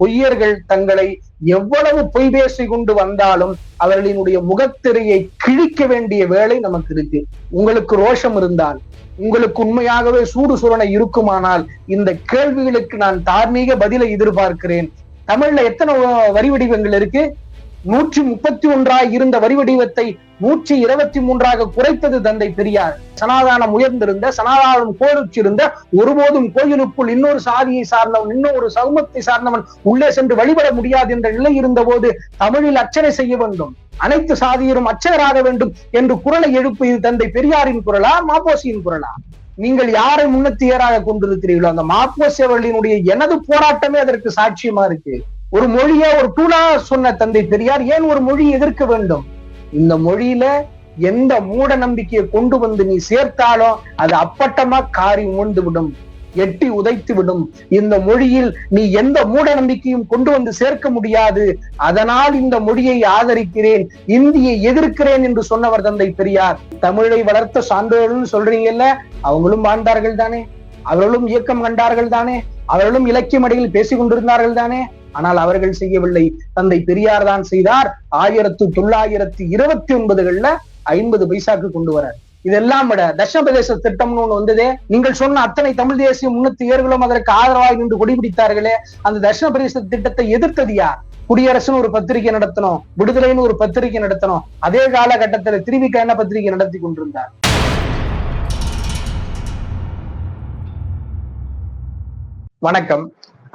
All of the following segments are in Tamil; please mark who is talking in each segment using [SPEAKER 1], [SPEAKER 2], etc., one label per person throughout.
[SPEAKER 1] பொய்யர்கள் தங்களை எவ்வளவு பொய் பேசி கொண்டு வந்தாலும் அவர்களினுடைய முகத்திரையை கிழிக்க வேண்டிய வேலை நமக்கு இருக்கு. உங்களுக்கு ரோஷம் இருந்தால் உங்களுக்கு உண்மையாகவே சூடு சுரணை இருக்குமானால் இந்த கேள்விகளுக்கு நான் தார்மீக பதிலை எதிர்பார்க்கிறேன். தமிழ்ல எத்தனை வரி வடிவங்கள் இருக்கு? நூற்றி முப்பத்தி ஒன்றாக இருந்த வரி வடிவத்தை நூற்றி இருபத்தி மூன்றாக குறைத்தது தந்தை பெரியார். சனாதானம் உயர்ந்திருந்த சனாதானம் கோரிச்சிருந்த ஒருபோதும் கோயிலுக்குள் இன்னொரு சாதியை சார்ந்தவன் இன்னொரு சமூகத்தை சார்ந்தவன் உள்ளே சென்று வழிபட முடியாது என்ற நிலை இருந்த போது தமிழில் அர்ச்சனை செய்ய வேண்டும். அனைத்து சாதியரும் அர்ச்சகராக வேண்டும் என்று குரலை எழுப்பு இது தந்தை பெரியாரின் குரலா மாப்போசியின் குரலா? நீங்கள் யாரை முன்னத்தியராக கொண்டிருக்கிறீர்களோ அந்த மாப்போசி அவர்களினுடைய எனது போராட்டமே அதற்கு சாட்சியமா இருக்கு. ஒரு மொழியை ஒரு டூலா சொன்ன தந்தை பெரியார் ஏன் ஒரு மொழி எதிர்க்க வேண்டும்? இந்த மொழியில எந்த மூட நம்பிக்கையை கொண்டு வந்து நீ சேர்த்தாலும் அது அப்பட்டமா காரி உமிழ்ந்து விடும் எட்டி உதைத்து விடும். இந்த மொழியில் நீ எந்த மூட நம்பிக்கையும் கொண்டு வந்து சேர்க்க முடியாது. அதனால் இந்த மொழியை ஆதரிக்கிறேன் இந்தியை எதிர்க்கிறேன் என்று சொன்னவர் தந்தை பெரியார். தமிழை வளர்த்த சான்றோர்கள் சொல்றீங்கல்ல அவங்களும் வாழ்ந்தார்கள் தானே. அவர்களும் இயக்கம் கண்டார்கள் தானே? அவர்களும் இலக்கிய மடையில் பேசிக் கொண்டிருந்தார்கள் தானே? ஆனால் அவர்கள் செய்யவில்லை. தந்தை பெரியார் தான் செய்தார். ஆயிரத்து தொள்ளாயிரத்து இருபத்தி ஒன்பதுகள்ல ஐம்பது பைசாக்கு கொண்டு வர இதெல்லாம் விட தட்சபிரதேச திட்டம்னு ஒண்ணு வந்ததே நீங்கள் சொன்ன அத்தனை தமிழ் தேசிய முன்னத்தியர்களும் அதற்கு ஆதரவாக நின்று கொடிபிடித்தார்களே அந்த தட்சிணபிரதேச திட்டத்தை எதிர்த்தது யார்? குடியரசுன்னு ஒரு பத்திரிகை நடத்தணும் விடுதலைன்னு ஒரு பத்திரிகை நடத்தணும். அதே காலகட்டத்துல திருவிக்க என்ன பத்திரிகை நடத்தி கொண்டிருந்தார்? வணக்கம்.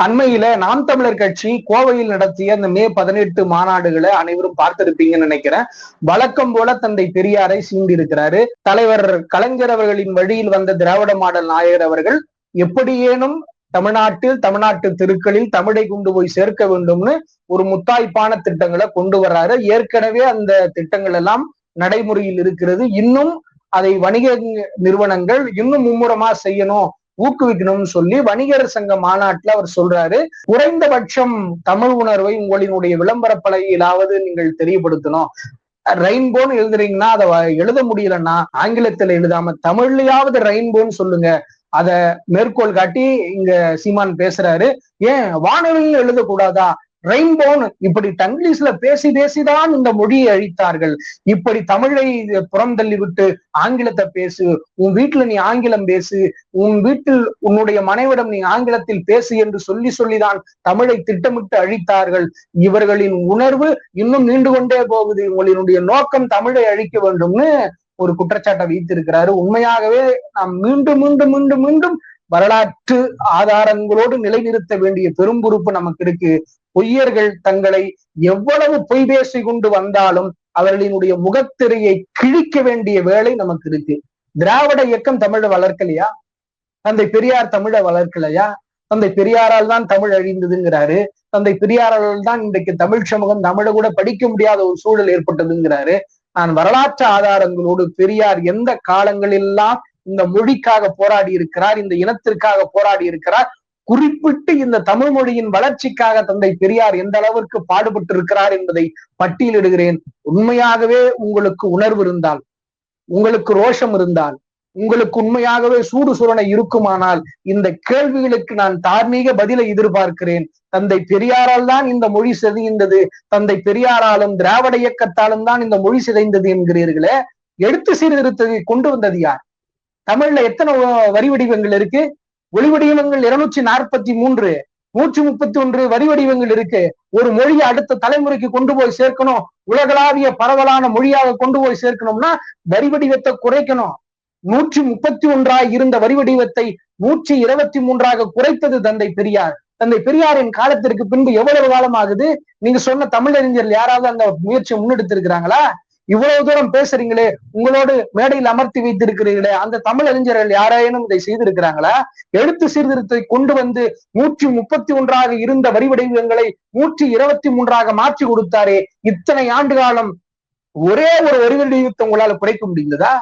[SPEAKER 1] அண்மையில நாம் தமிழர் கட்சி கோவையில் நடத்திய அந்த மே பதினெட்டு மாநாடுகளை அனைவரும் பார்த்திருப்பீங்கன்னு நினைக்கிறேன். வழக்கம் போல தந்தை பெரியாரை சீண்டிருக்கிறாரு தலைவர் கலைஞர் அவர்களின் வழியில் வந்த திராவிட மாடல் நாயகர் அவர்கள் எப்படியேனும் தமிழ்நாட்டில் தமிழ்நாட்டு தெருக்களில் தமிழை கொண்டு போய் சேர்க்க வேண்டும்னு ஒரு முத்தாய்ப்பான திட்டங்களை கொண்டு வர்றாரு. ஏற்கனவே அந்த திட்டங்கள் எல்லாம் நடைமுறையில் இருக்கிறது. இன்னும் அதை வணிக நிறுவனங்கள் இன்னும் மும்முரமா செய்யணும் ஊக்குவிக்கணும்னு சொல்லி வணிகர் சங்க மாநாட்டுல அவர் சொல்றாரு. குறைந்தபட்சம் தமிழ் உணர்வை உங்களினுடைய விளம்பர பலகையிலாவது நீங்கள் தெரியப்படுத்தணும். ரெயின்போன்னு எழுதுறீங்கன்னா அதை எழுத முடியலன்னா ஆங்கிலத்துல எழுதாம தமிழ்லயாவது ரெயின்போன்னு சொல்லுங்க. அத மேற்கோள் காட்டி இங்க சீமான் பேசுறாரு. ஏன் வானொலியில் எழுதக்கூடாதா? ரெயின்போன் இப்படி தங்கிலீஷ்ல பேசி பேசிதான் இந்த மொழியை அழித்தார்கள். இப்படி தமிழை புறம் தள்ளி விட்டு ஆங்கிலத்தை பேசு உன் வீட்டுல நீ ஆங்கிலம் பேசு உன் வீட்டில் உன்னுடைய மனைவிடம் நீ ஆங்கிலத்தில் பேசு என்று சொல்லி சொல்லிதான் தமிழை திட்டமிட்டு அழித்தார்கள். இவர்களின் உணர்வு இன்னும் நீண்டு கொண்டே போகுது. உங்களினுடைய நோக்கம் தமிழை அழிக்க வேண்டும்னு ஒரு குற்றச்சாட்டை வைத்திருக்கிறாரு. உண்மையாகவே நாம் மீண்டும் மீண்டும் மீண்டும் மீண்டும் வரலாற்று ஆதாரங்களோடு நிலைநிறுத்த வேண்டிய பெரும் பொறுப்பு நமக்கு இருக்கு. பொய்யர்கள் தங்களை எவ்வளவு பொய் பேசி கொண்டு வந்தாலும் அவர்களினுடைய முகத்திரையை கிழிக்க வேண்டிய வேலை நமக்கு இருக்கு. திராவிட இயக்கம் தமிழை வளர்க்கலையா? தந்தை பெரியார் தமிழை வளர்க்கலையா? தந்தை பெரியாரால் தான் தமிழ் அழிந்ததுங்கிறாரு. தந்தை பெரியாரால் தான் இன்றைக்கு தமிழ் சமூகம் தமிழை கூட படிக்க முடியாத ஒரு சூழல் ஏற்பட்டதுங்கிறாரு. நான் வரலாற்று ஆதாரங்களோடு பெரியார் எந்த காலங்களெல்லாம் இந்த மொழிக்காக போராடி இருக்கிறார் இந்த இனத்திற்காக போராடி இருக்கிறார் குறிப்பிட்டு இந்த தமிழ் மொழியின் வளர்ச்சிக்காக தந்தை பெரியார் எந்த அளவிற்கு பாடுபட்டு இருக்கிறார் என்பதை பட்டியலிடுகிறேன். உண்மையாகவே உங்களுக்கு உணர்வு இருந்தால் உங்களுக்கு ரோஷம் இருந்தால் உங்களுக்கு உண்மையாகவே சூடு சுரணை இருக்குமானால் இந்த கேள்விகளுக்கு நான் தார்மீக பதிலை எதிர்பார்க்கிறேன். தந்தை பெரியாரால் தான் இந்த மொழி சிதைந்தது தந்தை பெரியாராலும் திராவிட இயக்கத்தாலும் தான் இந்த மொழி சிதைந்தது என்கிறீர்களே. எடுத்து சீர்திருத்தத்தை கொண்டு வந்தது யார்? தமிழ்ல எத்தனை வரி வடிவங்கள் இருக்கு? ஒளி வடிவங்கள் இருநூற்றி நாற்பத்தி மூன்று நூற்றி முப்பத்தி ஒன்று வரி வடிவங்கள் இருக்கு. ஒரு மொழியை அடுத்த தலைமுறைக்கு கொண்டு போய் சேர்க்கணும். உலகளாவிய பரவலான மொழியாக கொண்டு போய் சேர்க்கணும்னா வரி வடிவத்தை குறைக்கணும். நூற்றி முப்பத்தி ஒன்றாய் இருந்த வரி வடிவத்தை நூற்றி இருபத்தி மூன்றாக குறைத்தது தந்தை பெரியார். தந்தை பெரியாரின் காலத்திற்கு பின்பு எவ்வளவு காலம் ஆகுது நீங்க சொன்ன தமிழறிஞர்கள் யாராவது அந்த முயற்சியை முன்னெடுத்திருக்கிறாங்களா? இவ்வளவு தூரம் பேசுறீங்களே உங்களோடு மேடையில் அமர்த்தி வைத்திருக்கிறீர்களே அந்த தமிழ் அறிஞர்கள் யாரேனும் இதை செய்திருக்கிறாங்களா? எழுத்து சீர்திருத்தத்தை கொண்டு வந்து நூற்றி முப்பத்தி ஒன்றாக இருந்த வரி வடிவங்களை நூற்றி இருபத்தி மூன்றாக மாற்றி கொடுத்தாரே இத்தனை ஆண்டு காலம் ஒரே ஒரு வரி வடிவத்தை உங்களால குறைக்க முடிந்ததா?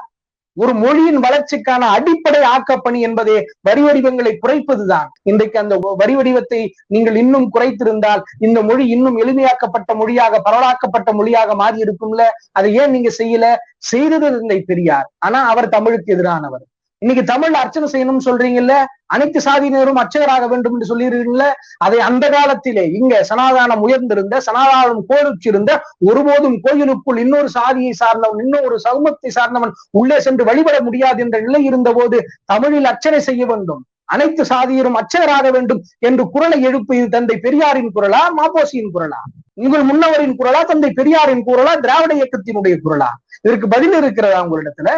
[SPEAKER 1] ஒரு மொழியின் வளர்ச்சிக்கான அடிப்படை ஆக்கப்பணி என்பதே வரி வடிவங்களை குறைப்பதுதான். இன்றைக்கு அந்த வரி வடிவத்தை நீங்கள் இன்னும் குறைத்திருந்தால் இந்த மொழி இன்னும் எளிமையாக்கப்பட்ட மொழியாக பரவலாக்கப்பட்ட மொழியாக மாறி இருக்கும்ல அதை ஏன் நீங்க செய்யல? செய்தது தந்தை பெரியார். ஆனா அவர் தமிழுக்கு எதிரானவர். இன்னைக்கு தமிழ்ல அர்ச்சனை செய்யணும்னு சொல்றீங்கல்ல? அனைத்து சாதியினரும் அர்ச்சகராக வேண்டும் என்று சொல்லியிருக்கீங்கள அதை அந்த காலத்திலே இங்க சனாதானம் உயர்ந்திருந்த சனாதானம் கோருச்சிருந்த ஒருபோதும் கோயிலுக்குள் இன்னொரு சாதியை சார்ந்தவன் இன்னொரு சமூகத்தை சார்ந்தவன் உள்ளே சென்று வழிபட முடியாது என்ற நிலை இருந்த போது தமிழில் அர்ச்சனை செய்ய வேண்டும். அனைத்து சாதியரும் அச்சகராக வேண்டும் என்று குரலை எழுப்பு தந்தை பெரியாரின் குரலா மாப்போசியின் குரலா? உங்கள் முன்னவரின் குரலா தந்தை பெரியாரின் குரலா திராவிட இயக்கத்தினுடைய குரலா? இதற்கு பதில் இருக்கிறதா உங்களிடத்துல?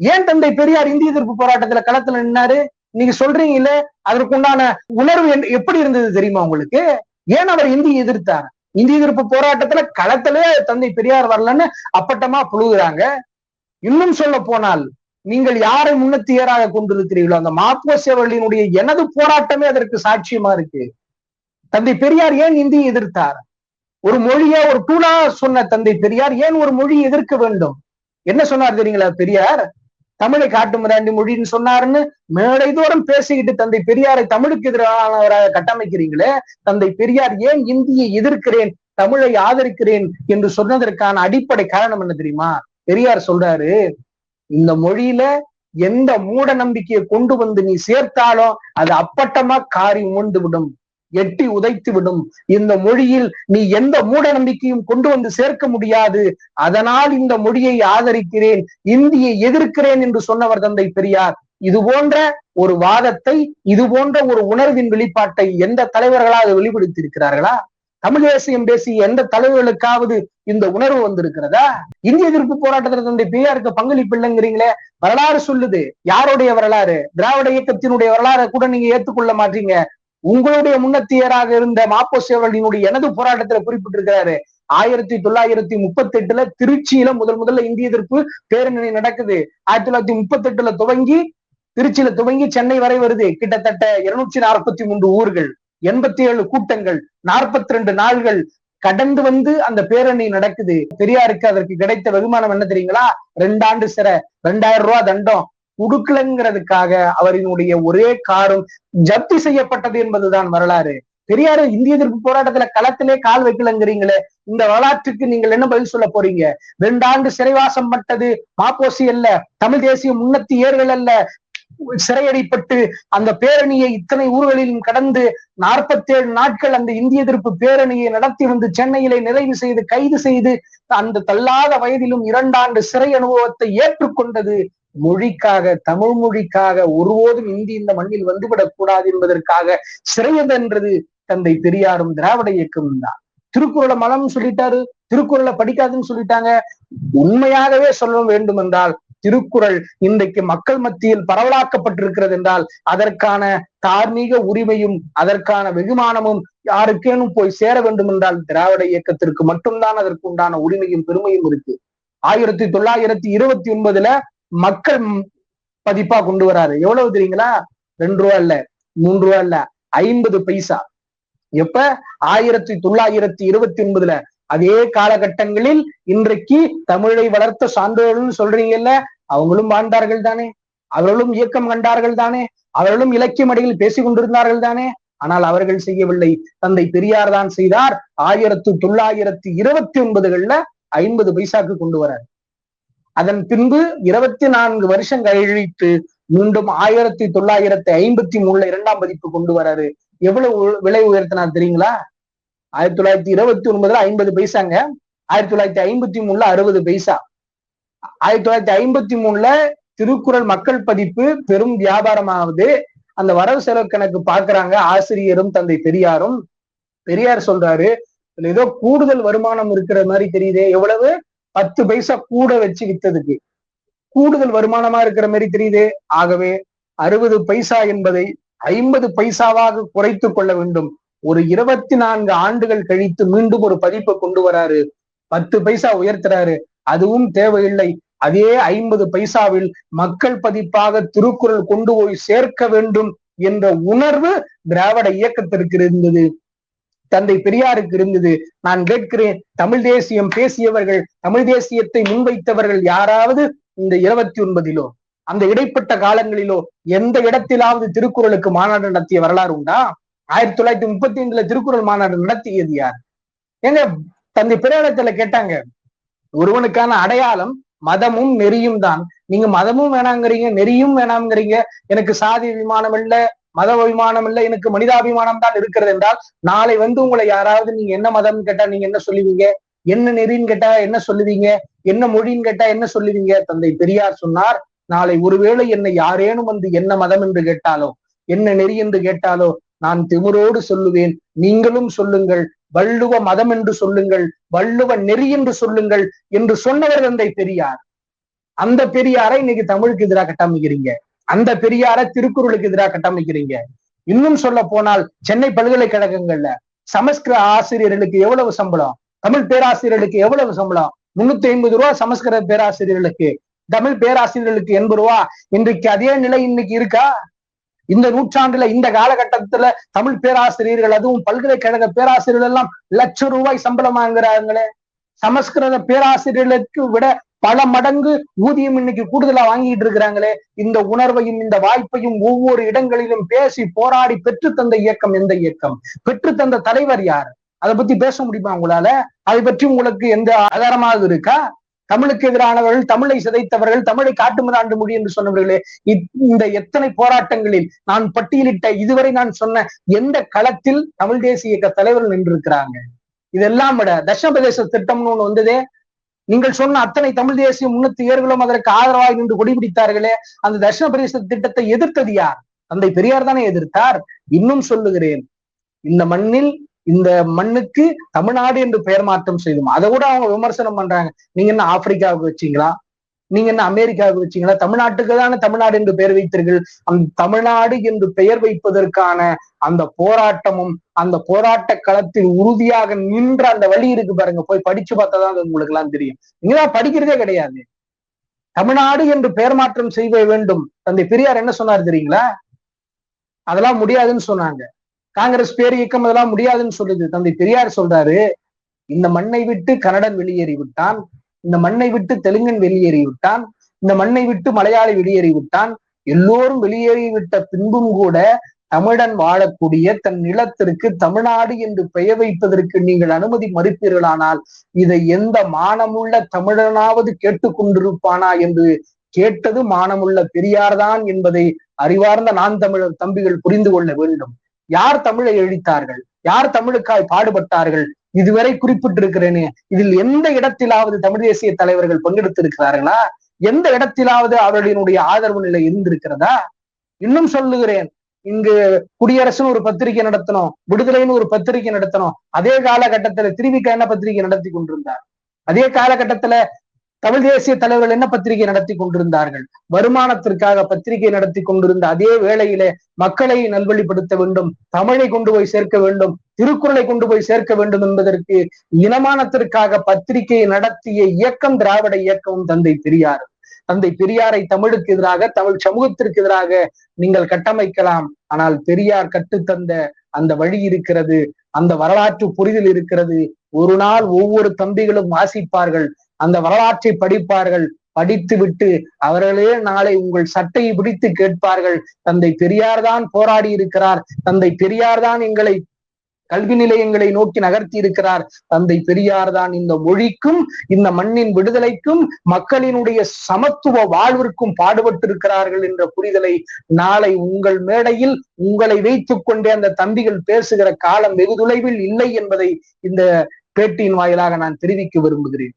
[SPEAKER 1] ஏன் தந்தை பெரியார் இந்திய எதிர்ப்பு போராட்டத்துல களத்துல நின்னாரு? நீங்க சொல்றீங்கல்ல அதற்குண்டான உணர்வு எப்படி இருந்தது தெரியுமா உங்களுக்கு? ஏன் அவர் இந்திய எதிர்த்தார்? இந்திய எதிர்ப்பு போராட்டத்துல களத்திலே தந்தை பெரியார் வரலன்னு அப்பட்டமா புழுகுறாங்க. இன்னும் சொல்ல போனால் நீங்கள் யாரை முன்னத்தியராக கொண்டிருக்கிறீர்களோ அந்த மாப்போசி சேவலினுடைய எனது போராட்டமே அதற்கு சாட்சியமா இருக்கு. தந்தை பெரியார் ஏன் இந்தியை எதிர்த்தார்? ஒரு மொழிய ஒரு டூலா சொன்ன தந்தை பெரியார் ஏன் ஒரு மொழியை எதிர்க்க வேண்டும்? என்ன சொன்னார் தெரியுங்களா பெரியார்? தமிழை காட்டு மிராண்டி மொழின்னு சொன்னாருன்னு மேடை தூரம் பேசிக்கிட்டு தந்தை பெரியாரை தமிழுக்கு எதிரானவராக கட்டமைக்கிறீங்களே தந்தை பெரியார் ஏன் இந்தியை எதிர்க்கிறேன் தமிழை ஆதரிக்கிறேன் என்று சொன்னதற்கான அடிப்படை காரணம் என்ன தெரியுமா? பெரியார் சொல்றாரு இந்த மொழியில எந்த மூட நம்பிக்கையை கொண்டு வந்து நீ சேர்த்தாலும் அது அப்பட்டமா காரி உண்டு விடும். எட்டி உதைத்து விடும். இந்த மொழியில் நீ எந்த மூட நம்பிக்கையும் கொண்டு வந்து சேர்க்க முடியாது. அதனால் இந்த மொழியை ஆதரிக்கிறேன். இந்தியை எதிர்க்கிறேன் என்று சொன்னவர் தந்தை பெரியார். இது போன்ற ஒரு வாதத்தை இது போன்ற ஒரு உணர்வின் வெளிப்பாட்டை எந்த தலைவர்களாக வெளிப்படுத்தி இருக்கிறார்களா தமிழ் தேசியம் பேசி எந்த தலைவர்களுக்காவது இந்த உணர்வு வந்திருக்கிறதா? இந்திய எதிர்ப்பு போராட்டத்தில் தந்தை பெரியாருக்கு பங்களிப்பு இல்லைங்கிறீங்களே? வரலாறு சொல்லுது. யாருடைய வரலாறு? திராவிட இயக்கத்தினுடைய வரலாறு கூட நீங்க ஏத்துக்கொள்ள மாட்டீங்க. உங்களுடைய முன்னத்தியராக இருந்த மாப்போசி அவர்களினுடைய எனது போராட்டத்துல குறிப்பிட்டிருக்கிறாரு. ஆயிரத்தி தொள்ளாயிரத்தி முப்பத்தி எட்டுல திருச்சியில முதல் முதல்ல இந்திய எதிர்ப்பு பேரணி நடக்குது. ஆயிரத்தி தொள்ளாயிரத்தி முப்பத்தி எட்டுல துவங்கி திருச்சியில துவங்கி சென்னை வரை வருது. கிட்டத்தட்ட இருநூற்றி நாற்பத்தி மூன்று ஊர்கள் எண்பத்தி ஏழு கூட்டங்கள் நாற்பத்தி ரெண்டு நாள்கள் கடந்து வந்து அந்த பேரணி நடக்குது. பெரியாருக்கு அதற்கு கிடைத்த வெகுமானம் என்ன தெரியுங்களா? ரெண்டாண்டு சிறை ரெண்டாயிரம் ரூபாய் தண்டம். கொடுக்கலங்கிறதுக்காக அவரினுடைய ஒரே காரும் ஜப்தி செய்யப்பட்டது என்பதுதான் வரலாறு. பெரியாரு இந்திய எதிர்ப்பு போராட்டத்துல களத்திலே கால் வைக்கலங்கிறீங்களே இந்த வரலாற்றுக்கு நீங்கள் என்ன பதில் சொல்ல போறீங்க? ரெண்டாண்டு சிறைவாசம் பட்டது மாப்போசி அல்ல தமிழ் தேசிய முன்னத்தி ஏர்கள் அல்ல. சிறையடிப்பட்டு அந்த பேரணியை இத்தனை ஊர்களிலும் கடந்து நாற்பத்தேழு நாட்கள் அந்த இந்திய எதிர்ப்பு பேரணியை நடத்தி வந்து சென்னையிலே நிறைவு செய்து கைது செய்து அந்த தள்ளாத வயதிலும் இரண்டாண்டு சிறை அனுபவத்தை ஏற்றுக்கொண்டது மொழிக்காக தமிழ் மொழிக்காக ஒருபோதும் இந்தி இந்த மண்ணில் வந்துவிடக் கூடாது என்பதற்காக சிறையதென்றது தந்தை பெரியாரும் திராவிட இயக்கம் தான். திருக்குறளை மலம் சொல்லிட்டாரு திருக்குறளை படிக்காதுன்னு சொல்லிட்டாங்க. உண்மையாகவே சொல்ல வேண்டும் என்றால் திருக்குறள் இன்றைக்கு மக்கள் மத்தியில் பரவலாக்கப்பட்டிருக்கிறது என்றால் அதற்கான தார்மீக உரிமையும் அதற்கான வெகுமானமும் யாருக்கேனும் போய் சேர வேண்டும் என்றால் திராவிட இயக்கத்திற்கு மட்டும்தான் அதற்கு உண்டான உரிமையும் பெருமையும் இருக்கு. ஆயிரத்தி தொள்ளாயிரத்தி இருபத்தி ஒன்பதுல மக்கள் பதிப்பா கொண்டு வராரு. எவ்வளவு தெரியுங்களா? ரெண்டு ரூபா இல்ல மூன்று ரூபா இல்ல ஐம்பது பைசா. எப்ப? ஆயிரத்தி தொள்ளாயிரத்தி இருபத்தி ஒன்பதுல அதே காலகட்டங்களில் இன்றைக்கு தமிழை வளர்த்த சான்றோர்கள் சொல்றீங்கல்ல அவங்களும் வாழ்ந்தார்கள் தானே. அவர்களும் இயக்கம் கண்டார்கள் தானே. அவர்களும் இலக்கிய மடியில் பேசிக் கொண்டிருந்தார்கள் தானே. ஆனால் அவர்கள் செய்யவில்லை. தந்தை பெரியார் தான் செய்தார். ஆயிரத்தி தொள்ளாயிரத்தி இருபத்தி ஒன்பதுகள்ல ஐம்பது பைசாக்கு கொண்டு வரார். அதன் பின்பு இருபத்தி நான்கு வருஷம் கழித்து மீண்டும் ஆயிரத்தி தொள்ளாயிரத்தி ஐம்பத்தி மூணுல இரண்டாம் பதிப்பு கொண்டு வராரு. எவ்வளவு விலை உயர்த்தினார் தெரியுங்களா? ஆயிரத்தி தொள்ளாயிரத்தி இருபத்தி ஒன்பதுல ஐம்பது பைசாங்க. ஆயிரத்தி தொள்ளாயிரத்தி ஐம்பத்தி மூணுல அறுபது பைசா. ஆயிரத்தி தொள்ளாயிரத்தி ஐம்பத்தி மூணுல திருக்குறள் மக்கள் பதிப்பு பெரும் வியாபாரமாவது அந்த வரவு செலவு கணக்கு பாக்குறாங்க ஆசிரியரும் தந்தை பெரியாரும். பெரியார் சொல்றாரு ஏதோ கூடுதல் வருமானம் இருக்கிற மாதிரி தெரியுதே எவ்வளவு? பத்து பைசா கூட வச்சு வித்ததுக்கு. கூடுதல் வருமானமா இருக்கிற மாதிரி தெரியுது. ஆகவே அறுபது பைசா என்பதை ஐம்பது பைசாவாக குறைத்து கொள்ள வேண்டும். ஒரு இருபத்தி நான்கு ஆண்டுகள் கழித்து மீண்டும் ஒரு பதிப்பை கொண்டு வராரு. பத்து பைசா உயர்த்துறாரு. அதுவும் தேவையில்லை. அதே ஐம்பது பைசாவில் மக்கள் பதிப்பாக திருக்குறள் கொண்டு போய் சேர்க்க வேண்டும் என்ற உணர்வு திராவிட இயக்கத்திற்கு இருந்தது. தந்தை பெரியாருக்கு இருந்தது. நான் கேட்கிறேன் தமிழ் தேசியம் பேசியவர்கள் தமிழ் தேசியத்தை முன்வைத்தவர்கள் யாராவது இந்த இருபத்தி ஒன்பதிலோ அந்த இடைப்பட்ட காலங்களிலோ எந்த இடத்திலாவது திருக்குறளுக்கு மாநாடு நடத்திய வரலாறு உண்டா? ஆயிரத்தி தொள்ளாயிரத்தி முப்பத்தி ஐந்துல திருக்குறள் மாநாடு நடத்தியது யார்? எங்க தந்தை பிரயாணத்துல கேட்டாங்க ஒருவனுக்கான அடையாளம் மதமும் நெறியும் தான். நீங்க மதமும் வேணாங்கிறீங்க நெறியும் வேணாங்கிறீங்க எனக்கு சாதி விமானம் இல்ல மத அபிமானம் இல்லை எனக்கு மனிதாபிமானம் தான் இருக்கிறது என்றால் நாளை வந்து உங்களை யாராவது நீங்க என்ன மதம்னு கேட்டா நீங்க என்ன சொல்லுவீங்க? என்ன நெறின்னு கேட்டா என்ன சொல்லுவீங்க? என்ன மொழின்னு கேட்டா என்ன சொல்லுவீங்க? தந்தை பெரியார் சொன்னார் நாளை ஒருவேளை என்னை யாரேனும் வந்து என்ன மதம் என்று கேட்டாலோ என்ன நெறி என்று கேட்டாலோ நான் திமிரோடு சொல்லுவேன். நீங்களும் சொல்லுங்கள். வள்ளுவ மதம் என்று சொல்லுங்கள். வள்ளுவ நெறி என்று சொல்லுங்கள் என்று சொன்னவர் தந்தை பெரியார். அந்த பெரியாரை இன்னைக்கு தமிழுக்கு எதிராக கட்டமைக்கிறீங்க. அந்த பெரியாரை திருக்குறளுக்கு எதிராக கட்டமைக்கிறீங்க. இன்னும் சொல்ல போனால் சென்னை பல்கலைக்கழகங்கள்ல சமஸ்கிருத ஆசிரியர்களுக்கு எவ்வளவு சம்பளம்? தமிழ் பேராசிரியர்களுக்கு எவ்வளவு சம்பளம்? முன்னூத்தி ஐம்பது ரூபா சமஸ்கிருத பேராசிரியர்களுக்கு தமிழ் பேராசிரியர்களுக்கு எண்பது ரூபா. இன்றைக்கு அதே நிலை இன்னைக்கு இருக்கா? இந்த நூற்றாண்டுல இந்த காலகட்டத்துல தமிழ் பேராசிரியர்கள் அதுவும் பல்கலைக்கழக பேராசிரியர்கள் எல்லாம் லட்சம் ரூபாய் சம்பளம் வாங்குறாங்களே. சமஸ்கிருத பேராசிரியர்களுக்கு விட பல மடங்கு ஊதியம் இன்னைக்கு கூடுதலா வாங்கிட்டு இருக்கிறாங்களே. இந்த உணர்வையும் இந்த வாய்ப்பையும் ஒவ்வொரு இடங்களிலும் பேசி போராடி பெற்று தந்த இயக்கம் எந்த இயக்கம்? பெற்று தந்த தலைவர் யார்? அதை பத்தி பேச முடியுமா உங்களால? அதை பற்றி உங்களுக்கு எந்த ஆதாரமாக இருக்கா? தமிழுக்கு எதிரானவர்கள் தமிழை சிதைத்தவர்கள் தமிழை காட்டுமதாண்டு மொழி என்று சொன்னவர்களே இந்த எத்தனை போராட்டங்களில் நான் பட்டியலிட்ட இதுவரை நான் சொன்ன எந்த களத்தில் தமிழ் தேசிய இயக்க தலைவர்கள் நின்றிருக்கிறாங்க? இதெல்லாம் விட தட்சபிரதேச திட்டம்னு ஒண்ணு வந்ததே நீங்கள் சொன்ன அத்தனை தமிழ் தேசிய முன்னூத்தி ஏர்களும் அதற்கு ஆதரவாக நின்று கொடிபிடித்தார்களே அந்த தட்சிண பிரதேச திட்டத்தை எதிர்த்தது யார்? தந்தை பெரியார் தானே எதிர்த்தார். இன்னும் சொல்லுகிறேன் இந்த மண்ணில் இந்த மண்ணுக்கு தமிழ்நாடு என்று பெயர் மாற்றம் செய்தோம். அதை கூட அவங்க விமர்சனம் பண்றாங்க. நீங்க என்ன ஆப்பிரிக்காவுக்கு வச்சீங்களா? நீங்க என்ன அமெரிக்காவுக்கு வச்சீங்களா? தமிழ்நாட்டுக்கு தானே தமிழ்நாடு என்று பெயர் வைத்தீர்கள். அந்த தமிழ்நாடு என்று பெயர் வைப்பதற்கான அந்த போராட்டமும் அந்த போராட்ட களத்தில் உறுதியாக நின்ற அந்த வழி இருக்கு பாருங்க. போய் படிச்சு பார்த்தா தான் உங்களுக்கு எல்லாம் தெரியும் நீங்கதான் படிக்கிறதே கிடையாது. தமிழ்நாடு என்று பெயர் மாற்றம் செய்ய வேண்டும். தந்தை பெரியார் என்ன சொன்னார் தெரியுங்களா? அதெல்லாம் முடியாதுன்னு சொன்னாங்க. காங்கிரஸ் பேர் இயக்கம் அதெல்லாம் முடியாதுன்னு சொல்லுது. தந்தை பெரியார் சொல்றாரு இந்த மண்ணை விட்டு கன்னடன் வெளியேறி விட்டான் இந்த மண்ணை விட்டு தெலுங்கன் வெளியேறிவிட்டான். இந்த மண்ணை விட்டு மலையாளி வெளியேறிவிட்டான். எல்லோரும் வெளியேறிவிட்ட பின்பும் கூட தமிழன் வாழக்கூடிய தன் நிலத்திற்கு தமிழ்நாடு என்று பெயர் வைப்பதற்கு நீங்கள் அனுமதி மறுப்பீர்களானால் இதை எந்த மானமுள்ள தமிழனாவது கேட்டுக்கொண்டிருப்பானா என்று கேட்டது மானமுள்ள பெரியார்தான் என்பதை அறிவார்ந்த நான் தமிழர் தம்பிகள் புரிந்து கொள்ள வேண்டும். யார் தமிழை எழுத்தார்கள் யார் தமிழுக்காய் பாடுபட்டார்கள்? இதுவரை குறிப்பிட்டிருக்கிறேனே. இதில் எந்த இடத்திலாவது தமிழ் தேசிய தலைவர்கள் பங்கெடுத்திருக்கிறார்களா? எந்த இடத்திலாவது அவர்களினுடைய ஆதரவு நிலை இருந்திருக்கிறதா? இன்னும் சொல்லுகிறேன். இங்கு குடியரசுன்னு ஒரு பத்திரிகை நடத்தணும் விடுதலைன்னு ஒரு பத்திரிகை நடத்தணும். அதே காலகட்டத்துல திருவிக்க என்ன பத்திரிகை நடத்தி கொண்டிருந்தார். அதே காலகட்டத்துல தமிழ் தேசிய தலைவர்கள் என்ன பத்திரிகை நடத்தி கொண்டிருந்தார்கள்? வருமானத்திற்காக பத்திரிகை நடத்தி கொண்டிருந்த அதே வேளையிலே மக்களை நல்வழிப்படுத்த வேண்டும் தமிழை கொண்டு போய் சேர்க்க வேண்டும் திருக்குறளை கொண்டு போய் சேர்க்க வேண்டும் என்பதற்கு இனமானத்திற்காக பத்திரிகையை நடத்திய இயக்கம் திராவிட இயக்கமும் தந்தை பெரியார். தந்தை பெரியாரை தமிழுக்கு எதிராக தமிழ் சமூகத்திற்கு எதிராக நீங்கள் கட்டமைக்கலாம். ஆனால் பெரியார் கற்றுத்தந்த அந்த வழி இருக்கிறது அந்த வரலாற்று புரிதல் இருக்கிறது. ஒரு நாள் ஒவ்வொரு தம்பிகளும் வாசிப்பார்கள். அந்த வரலாற்றை படிப்பார்கள் படித்து விட்டு அவர்களே நாளை உங்கள் சட்டையை பிடித்து கேட்பார்கள். தந்தை பெரியார் தான் போராடி இருக்கிறார். தந்தை பெரியார் தான் எங்களை கல்வி நிலையங்களை நோக்கி நகர்த்தி இருக்கிறார். தந்தை பெரியார் தான் இந்த மொழிக்கும் இந்த மண்ணின் விடுதலைக்கும் மக்களினுடைய சமத்துவ வாழ்விற்கும் பாடுபட்டிருக்கிறார்கள் என்ற புரிதலை நாளை உங்கள் மேடையில் உங்களை வைத்துக் கொண்டே அந்த தம்பிகள் பேசுகிற காலம் வெகு தொலைவில் இல்லை என்பதை இந்த பேட்டியின் வாயிலாக நான் தெரிவிக்க விரும்புகிறேன்.